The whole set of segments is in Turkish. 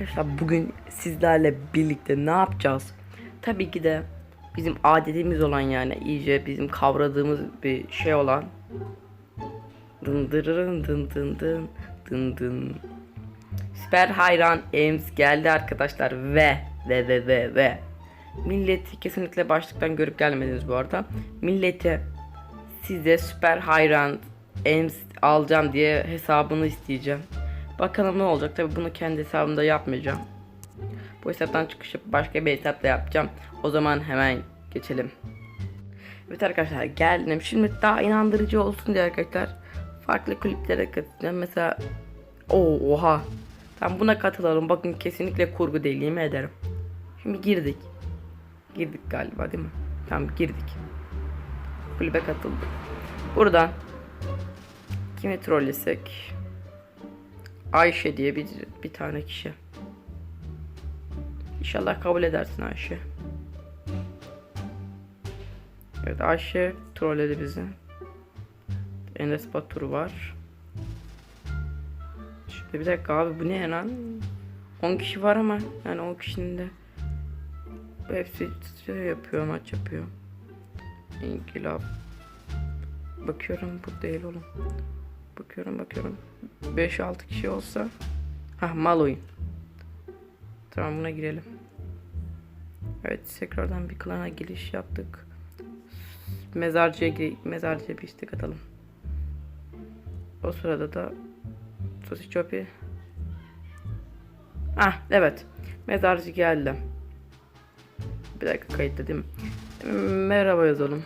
arkadaşlar bugün sizlerle birlikte ne yapacağız? Tabii ki de bizim adetimiz olan yani iyice bizim kavradığımız bir şey olan dın dırırın dın dın dın dın dın Süper hayran Ems geldi arkadaşlar ve ve ve ve ve Milleti kesinlikle başlıktan görüp gelmediniz bu arada. Millete size süper hayran Ems alacağım diye hesabını isteyeceğim. Bakalım ne olacak. Tabi bunu kendi hesabımda yapmayacağım. Bu hesaptan çıkış yapıp başka bir hesapla yapacağım. O zaman hemen geçelim. Evet arkadaşlar geldim. Şimdi daha inandırıcı olsun diye arkadaşlar farklı kulüplere katılacağım. Mesela Oo, oha. Tam buna katılalım. Bakın kesinlikle kurgu değil yemin ederim. Şimdi girdik. Girdik galiba değil mi? Tamam girdik. Kulübe katıldık. Buradan kimi trollesek? Ayşe diye bir, bir tane kişi. İnşallah kabul edersin Ayşe. Evet Ayşe trolledi bizi. Enes Batur var. Şimdi bir dakika abi bu ne lan? 10 kişi var ama yani 10 kişinin de bu hepsi şey yapıyor maç yapıyor. İnkılap. Bakıyorum bu değil oğlum. Bakıyorum bakıyorum. 5-6 kişi olsa. Hah mal oyun. Tamam buna girelim. Evet tekrardan bir klana giriş yaptık. Mezarcıya mezarcıya bir istek atalım. O sırada da Sosis Chopi. Ah evet. Mezarcı geldi. Bir dakika kayıtta değil mi? Merhaba yazalım.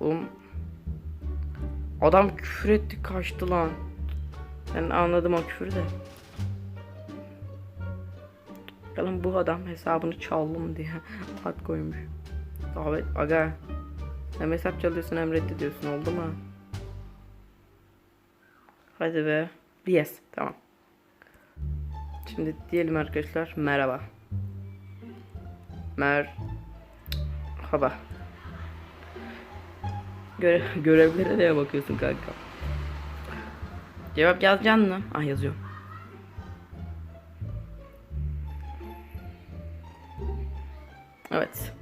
Oğlum Adam küfür etti kaçtı lan. Ben anladım o küfürü de. Bakalım bu adam hesabını çaldım diye at koymuş. Davet aga. Hem hesap çalıyorsun hem reddediyorsun oldu mu? Hadi be. Yes tamam. Şimdi diyelim arkadaşlar merhaba. Merhaba. Göre görevlere neye bakıyorsun kanka? Cevap yazacaksın mı? Ah yazıyorum. Evet.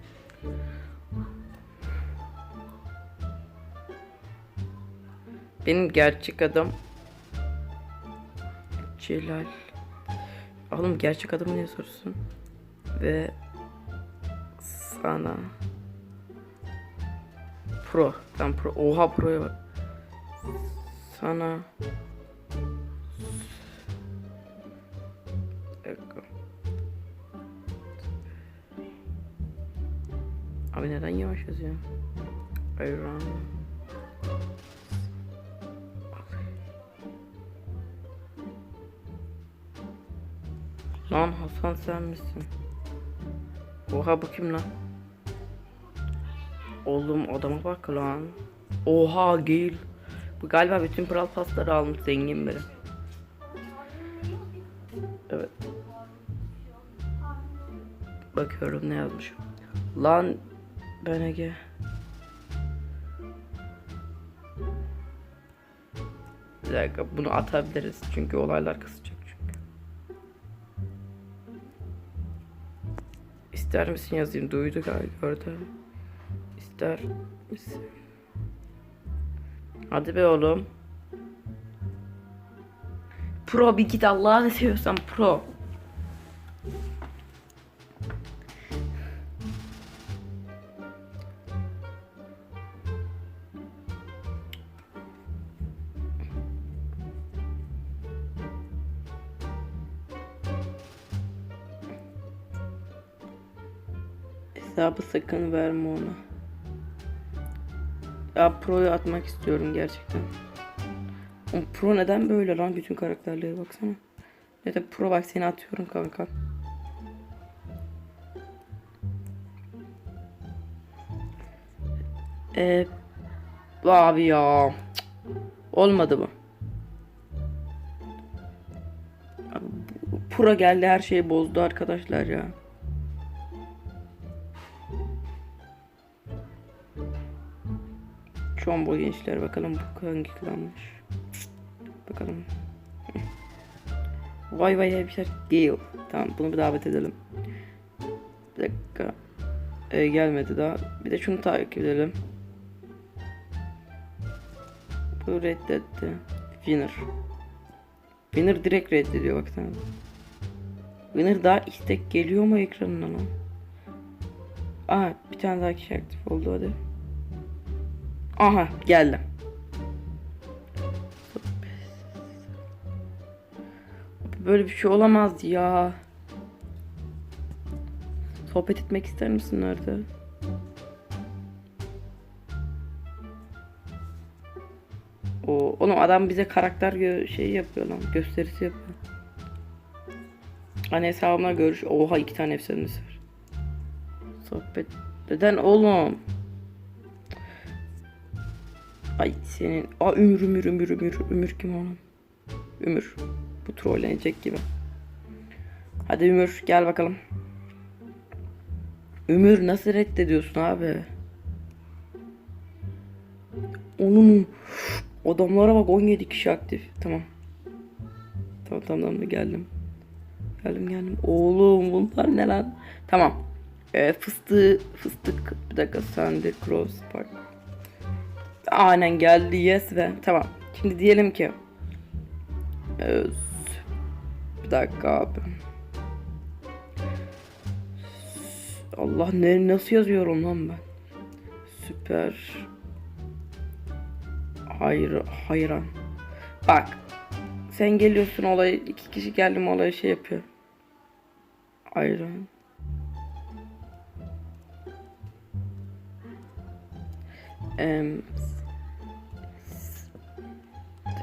Benim gerçek adım Celal. Oğlum gerçek adımı niye soruyorsun? Ve sana Pro. Ben pro. Oha pro'ya bak. Sana dakika. Abi neden yavaş yazıyor? Ayran. Lan Hasan sen misin? Oha bu kim lan? Oğlum adama bak lan. Oha gel. Bu galiba bütün pral pasları almış zengin biri. Evet. Bakıyorum ne yazmışım. Lan ben Ege. Bir dakika bunu atabiliriz çünkü olaylar kısacak çünkü. İster misin yazayım? Duydu galiba gördü. İster? Hadi be oğlum. Pro bir git Allah'ını seviyorsan pro. Hesabı sakın verme ona. Ya Pro'yu atmak istiyorum gerçekten. O Pro neden böyle lan bütün karakterleri baksana. Ya da Pro bak seni atıyorum kanka. Eee abi ya. Olmadı bu- Pro geldi her şeyi bozdu arkadaşlar ya. Combo gençler bakalım bu hangi klanmış. Bakalım. Vay vay hemşer. Gale. Tamam bunu bir davet edelim. Bir dakika. Ee, gelmedi daha. Bir de şunu takip edelim. Bu reddetti. Winner. Winner direkt reddediyor bak sen. Winner daha istek geliyor mu ekranına lan? Aha bir tane daha kişi aktif oldu hadi. Aha geldi. Böyle bir şey olamaz ya. Sohbet etmek ister misin nerede? O, oğlum adam bize karakter gö- şey yapıyor lan. Gösterisi yapıyor. Hani hesabımla görüş. Oha iki tane efsanesi var. Sohbet. Neden oğlum? Ay senin. Aa Ümür Ümür Ümür Ümür. Ümür kim oğlum? Ümür. Bu trollenecek gibi. Hadi Ümür gel bakalım. Ümür nasıl reddediyorsun abi? Onun adamlara bak 17 kişi aktif. Tamam. Tamam tamam tamam geldim. Geldim geldim. Oğlum bunlar ne lan? Tamam. Ee, fıstığı fıstık bir dakika Sandy Cross Park. Aynen geldi yes ve tamam. Şimdi diyelim ki Öz. Bir dakika abi. Allah ne nasıl yazıyorum lan ben? Süper. Hayır, hayran. Bak. Sen geliyorsun olay iki kişi geldi mi olay şey yapıyor. Hayran. Em,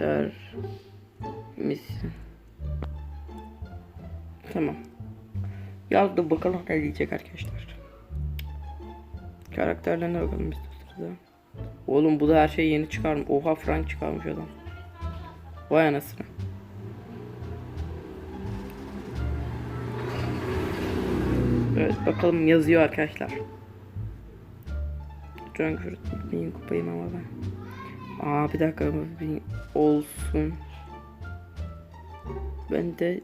ter misin? Tamam. Yazdı bakalım ne diyecek arkadaşlar. Karakterlerine bakalım biz sırada. Oğlum bu da her şeyi yeni çıkarmış. Oha Frank çıkarmış adam. Vay anasını. Evet bakalım yazıyor arkadaşlar. Frankfurt kupayım ama ben. Aa bir dakika bin olsun. Ben de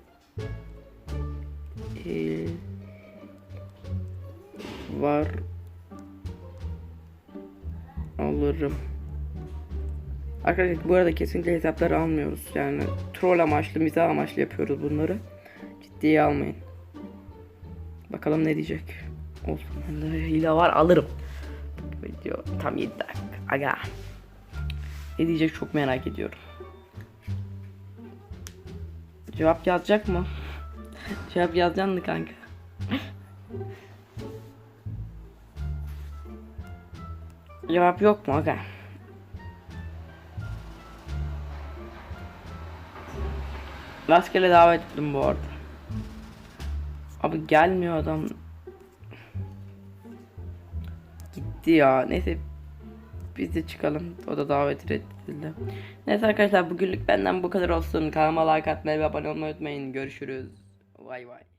eee, var alırım. Arkadaşlar bu arada kesinlikle hesapları almıyoruz. Yani troll amaçlı, mizah amaçlı yapıyoruz bunları. Ciddiye almayın. Bakalım ne diyecek. Olsun. Hile var alırım. Video tam 7 dakika. Aga. Ne diyecek çok merak ediyorum. Cevap yazacak mı? Cevap yazacaksın mı kanka? Cevap yok mu aga? Rastgele davet ettim bu arada. Abi gelmiyor adam. Gitti ya. Neyse biz de çıkalım. O da davet reddedildi. Neyse arkadaşlar bugünlük benden bu kadar olsun. Kanalıma like atmayı ve abone olmayı unutmayın. Görüşürüz. Vay vay.